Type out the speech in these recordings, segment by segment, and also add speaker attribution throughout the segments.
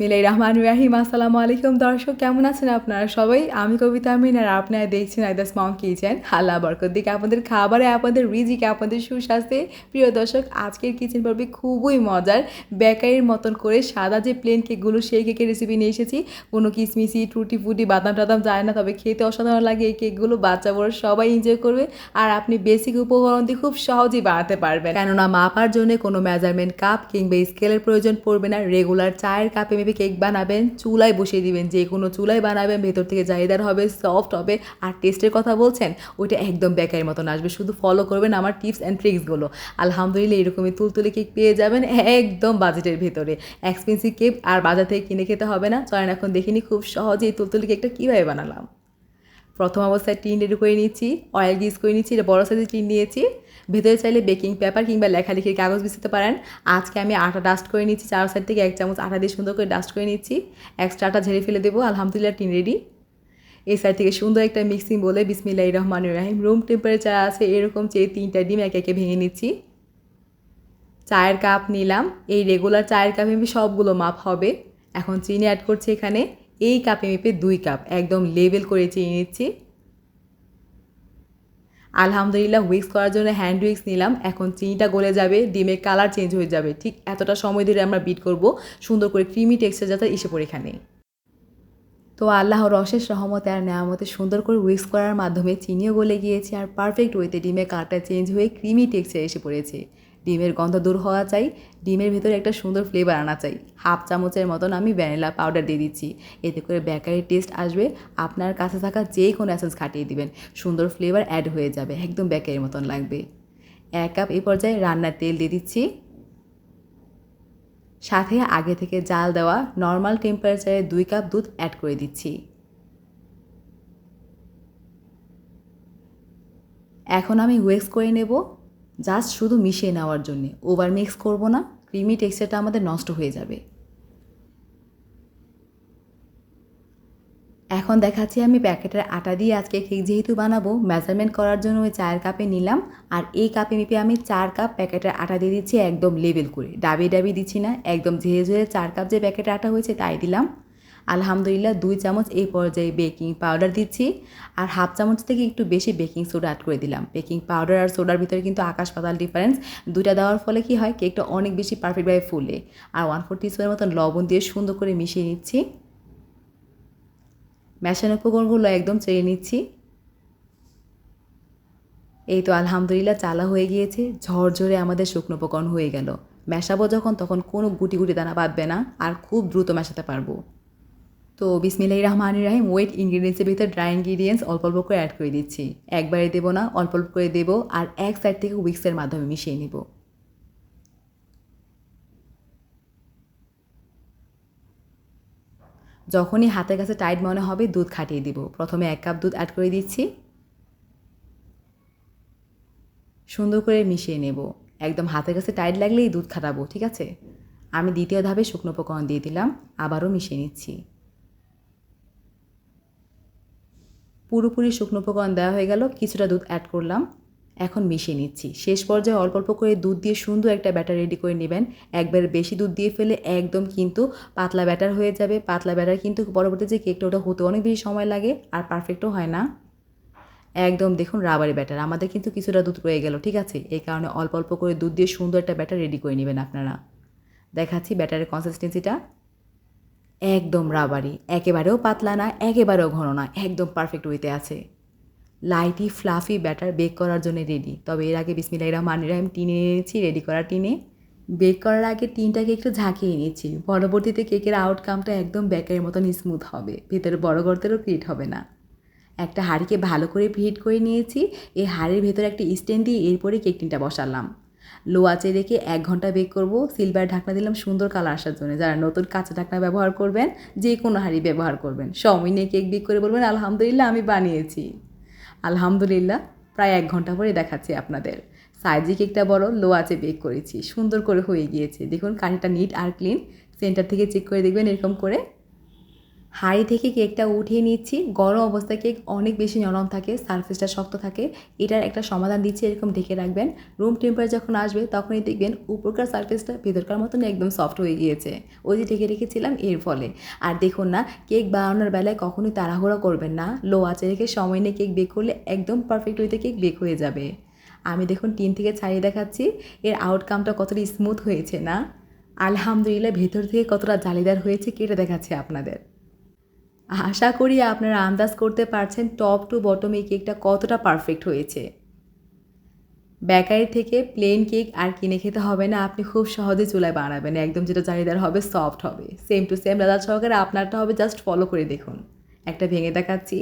Speaker 1: বিসমিল্লাহির রহমান রাহিম আসসালামু আলাইকুম। দর্শক, কেমন আছেন আপনারা সবাই? আমি কবিতা আমিন আর আপনারা দেখছেন আইদাস মম কিচেন। আল্লাহ বরকত দিকে আপনাদের খাবারে, আপনাদের রিজিকে, আপনাদের সুস্বাস্থ্যে। প্রিয় দর্শক, আজকের কিচেন পর্বে খুবই মজার। বেকারির মতন করে সাদা যে প্লেন কেকগুলো সেই কেকের রেসিপি নিয়ে এসেছি। কোনো কিসমিসি, টুটি ফুটি, বাদাম টাদাম যায় না, তবে খেতে অসাধারণ লাগে এই কেকগুলো বাচ্চা বড় সবাই এনজয় করবে আর আপনি বেসিক উপকরণ দিয়ে খুব সহজেই বানাতে পারবেন। কেননা মাপার জন্য কোনো মেজারমেন্ট কাপ কিংবা স্কেলের প্রয়োজন পড়বে না। রেগুলার চায়ের কাপে মেপে কেক বানাবেন, চুলায় বসিয়ে দিবেন, যে কোনো চুলায় বানাবেন, ভেতর থেকে জাহিদার হবে সফট হবে আর টেস্টের কথা বলছেন, ওইটা একদম বেকারের মতন আসবে, শুধু ফলো করবেন আমার টিপস অ্যান্ড ট্রিক্সগুলো আলহামদুলিল্লাহ এরকমই তুলতুলে কেক পেয়ে যাবেন একদম বাজেটের ভেতরে। এক্সপেন্সিভ কেক আর বাজার থেকে কিনে খেতে হবে না। চলেন এখন দেখিনি খুব সহজেই তুলতুলে কেকটা কীভাবে বানালাম। প্রথম অবস্থায় টিন রেডি করে নিচ্ছি অয়েল গ্রিস করে নিচ্ছি এটা বড় সাইজের টিন নিয়েছি। ভেতরে চাইলে বেকিং পেপার কিংবা লেখালেখির কাগজ বিছাতে পারেন। আজকে আমি আটা ডাস্ট করে নিচ্ছি চার সাইড থেকে এক চামচ আটা দিয়ে সুন্দর করে ডাস্ট করে নিচ্ছি এক্সট্রা আটা ঝেড়ে ফেলে দেবো, আলহামদুলিল্লাহ টিন রেডি এই সাইড থেকে সুন্দর একটা মিক্সিং বলে বিসমিল্লাহ রহমান রাহিম। রুম টেম্পারেচার আছে এরকম চেয়ে তিনটা ডিম একে একে ভেঙে নিচ্ছি। চায়ের কাপ নিলাম। এই রেগুলার চায়ের কাপে সবগুলো মাপ হবে। এখন চিনি অ্যাড করছি এখানে। এই কাপে মেপে দুই কাপ একদম লেবেল করে চিনি নিচ্ছি। আলহামদুলিল্লাহ উইক্স করার জন্য হ্যান্ড উইক্স নিলাম। এখন চিনিটা গলে যাবে, ডিমের কালার চেঞ্জ হয়ে যাবে। ঠিক এতটা সময় ধরে আমরা বিট করব, সুন্দর করে ক্রিমি টেক্সচার যাতে এসে পড়ে এখানে। তো আল্লাহর অশেষ রহমতে আর নেয়ামতে সুন্দর করে উইক্স করার মাধ্যমে চিনিও গলে গিয়েছে আর পারফেক্ট ওয়েতে ডিমের কালারটা চেঞ্জ হয়ে ক্রিমি টেক্সচার এসে পড়েছে। ডিমের গন্ধ দূর হওয়া চাই, ডিমের ভেতরে একটা সুন্দর ফ্লেভার আনা চাই। হাফ চামচের মতন আমি ভ্যানিলা পাউডার দিয়ে দিচ্ছি। এতে করে বেকারির টেস্ট আসবে, আপনার কাছে থাকা যে কোনো অ্যাসেন্স খাটিয়ে দিবেন। সুন্দর ফ্লেভার অ্যাড হয়ে যাবে, একদম বেকারির মতন লাগবে। এক কাপ এই পর্যায়ে রান্নার তেল দিয়ে দিচ্ছি। সাথে আগে থেকে জাল দেওয়া নর্মাল টেম্পারেচারে দুই কাপ দুধ অ্যাড করে দিচ্ছি। এখন আমি ওয়েক্স করে নেব। জাস্ট শুধু মিশিয়ে নেওয়ার জন্য। ওভার মিক্স করব না ক্রিমি টেক্সচারটা আমাদের নষ্ট হয়ে যাবে। এখন দেখাচ্ছি আমি প্যাকেটের আটা দিয়ে আজকে কেক যেহেতু বানাবো মেজারমেন্ট করার জন্য ওই চায়ের কাপে নিলাম। আর এই কাপে মেপে আমি চার কাপ প্যাকেটের আটা দিয়ে দিচ্ছি একদম লেবেল করে। ডাবি ডাবি দিচ্ছি না, একদম ঝেড়ে ঝেড়ে চার কাপ যে প্যাকেটের আটা হয়েছে তাই দিলাম। আলহামদুলিল্লাহ দুই চামচ এই পর্যায়ে বেকিং পাউডার দিচ্ছি আর হাফ চামচ থেকে একটু বেশি বেকিং সোডা অ্যাড করে দিলাম। বেকিং পাউডার আর সোডার ভিতরে কিন্তু আকাশ পাতাল ডিফারেন্স দুইটা দেওয়ার ফলে কি হয়, কেকটা অনেক বেশি পারফেক্টভাবে ফুলে। আর ওয়ান ফোর টিস্পুনের মতন লবণ দিয়ে সুন্দর করে মিশিয়ে নিচ্ছি। মেশানো উপকরণগুলো একদম চেড়ে নিচ্ছি। এই তো আলহামদুলিল্লাহ চালা হয়ে গিয়েছে, ঝরঝরে আমাদের শুকনো উপকরণ হয়ে গেল। মেশাবো যখন, তখন কোনো গুটি গুটি দানা বাঁধবে না, আর খুব দ্রুত মেশাতে পারব। তো বিসমিল্লাহ রহমান রাহিম ওয়েট ইনগ্রিডিয়েন্টসের ভিতরে ড্রাই ইনগ্রিডিয়েন্টস অল্প অল্প করে অ্যাড করে দিচ্ছি। একবারে দেবো না, অল্প অল্প করে দেবো আর এক সাইড থেকে উইক্সের মাধ্যমে মিশিয়ে নিব। যখনই হাতের কাছে টাইট মনে হবে, দুধ খাটিয়ে দিব। প্রথমে এক কাপ দুধ অ্যাড করে দিচ্ছি। সুন্দর করে মিশিয়ে নেব। একদম হাতের কাছে টাইট লাগলেই দুধ খাটাবো, ঠিক আছে? আমি দ্বিতীয় ধাপে শুকনো উপকরণ দিয়ে দিলাম, আবারও মিশিয়ে নিচ্ছি। পুরোপুরি শুকনো উপকরণ দেওয়া হয়ে গেল, কিছুটা দুধ অ্যাড করলাম। এখন মিশিয়ে নিচ্ছি। শেষ পর্যায়ে অল্প অল্প করে দুধ দিয়ে সুন্দর একটা ব্যাটার রেডি করে নেবেন। একবার বেশি দুধ দিয়ে ফেলে একদম কিন্তু পাতলা ব্যাটার হয়ে যাবে। পাতলা ব্যাটার কিন্তু পরবর্তী যে কেকটা ওটা হতে অনেক বেশি সময় লাগে আর পারফেক্টও হয় না। একদম দেখুন রাবারি ব্যাটার আমাদের কিন্তু কিছুটা দুধ রয়ে গেল, ঠিক আছে? এই কারণে অল্প অল্প করে দুধ দিয়ে সুন্দর একটা ব্যাটার রেডি করে নেবেন আপনারা। দেখাচ্ছি ব্যাটারের কনসিস্টেন্সিটা একদম রাবারি, একেবারেও পাতলা না, একেবারেও ঘন না, একদম পারফেক্ট ওয়েতে আছে। লাইটি ফ্লাফি ব্যাটার বেক করার জন্য রেডি তবে এর আগে বিসমিল্লাহ রহমান রাহিম টিনে এনেছি রেডি করা টিনে। বেক করার আগে টিনটাকে একটু ঝাঁকিয়ে নিচ্ছি। পরবর্তীতে কেকের আউটকামটা একদম ব্যাকের মতন স্মুথ হবে। ভেতরে বড় গর্তেরও ক্রিয়েট হবে না। একটা হাঁড়িকে ভালো করে প্রিহিট করে নিয়েছি। এই হাঁড়ির ভেতরে একটা স্ট্যান্ড দিয়ে এরপরে কেক টিনটা বসালাম। লো আঁচে রেখে এক ঘণ্টা বেক করব। সিলভার ঢাকনা দিলাম সুন্দর কালার আসার জন্য। যারা নতুন কাঁচা ঢাকনা ব্যবহার করবেন, যে কোনো হাঁড়ি ব্যবহার করবেন। সময় নিয়ে কেক বেক করে বলবেন, আলহামদুলিল্লাহ, আমি বানিয়েছি। আলহামদুলিল্লাহ, প্রায় এক ঘণ্টা পরে দেখাচ্ছি আপনাদের। সাইজি কেকটা বড়, লো আঁচে বেক করেছি। সুন্দর করে হয়ে গিয়েছে। দেখুন কাঠিটা নিট আর ক্লিন সেন্টার থেকে চেক করে দেখবেন, এরকম করে হাঁড়ি থেকে কেকটা উঠিয়ে নিচ্ছি। গরম অবস্থায় কেক অনেক বেশি নরম থাকে সারফেসটা শক্ত থাকে। এটার একটা সমাধান দিচ্ছি, এরকম ঢেকে রাখবেন। রুম টেম্পারেচার যখন আসবে, তখনই দেখবেন উপরকার সারফেসটা ভেতরকার মতন একদম সফট হয়ে গিয়েছে। ওই যে ঢেকে রেখেছিলাম, এর ফলে। আর দেখুন না, কেক বানানোর বেলায় কখনোই তাড়াহুড়ো করবেন না। লো আঁচে রেখে সময় নিয়ে কেক বেক করলে একদম পারফেক্ট হইতে কেক বেক হয়ে যাবে। আমি দেখুন টিন থেকে ছাড়িয়ে দেখাচ্ছি, এর আউটকামটা কতটা স্মুথ হয়েছে না? আলহামদুলিল্লাহ, ভেতর থেকে কতটা জালিদার হয়েছে, কেটে দেখাচ্ছে আপনাদের। আশা করি আপনারা আন্দাজ করতে পারছেন টপ টু বটম এই কেকটা কতটা পারফেক্ট হয়েছে। বেকারি থেকে প্লেন কেক আর কিনে খেতে হবে না, আপনি খুব সহজে চুলায় বানাবেন। একদম যেটা চাহিদার হবে সফট হবে। সেম টু সেম দাদা সহকারে আপনারটা হবে জাস্ট ফলো করে দেখুন। একটা ভেঙে দেখাচ্ছি।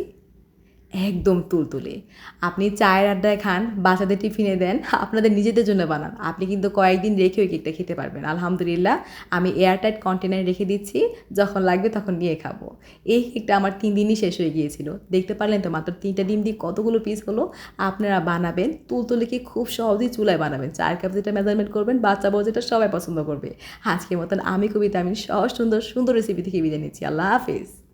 Speaker 1: একদম তুলতুলে। আপনি চায়ের আড্ডায় খান, বাচ্চাদের টিফিনে দেন, আপনাদের নিজেদের জন্য বানান। আপনি কিন্তু কয়েকদিন রেখে ওই কেকটা খেতে পারবেন। আলহামদুলিল্লাহ, আমি এয়ারটাইট কন্টেনারে রেখে দিচ্ছি, যখন লাগবে তখন নিয়ে খাব। এই কেকটা আমার তিন দিনই শেষ হয়ে গিয়েছিল। দেখতে পারলেন তো, মাত্র তিনটা ডিম দিয়ে কতগুলো পিস হলো? আপনারা বানাবেন, তুলতুলে খুব সহজেই চুলায় বানাবেন। চার কাপ যেটা মেজারমেন্ট করবেন, বাচ্চা বউ যেটা সবাই পছন্দ করবে। আজকের মতন আমি, কবিতা, আমি সহজ, সুন্দর সুন্দর রেসিপি থেকে বিদায় নিচ্ছি। আল্লাহ হাফিজ।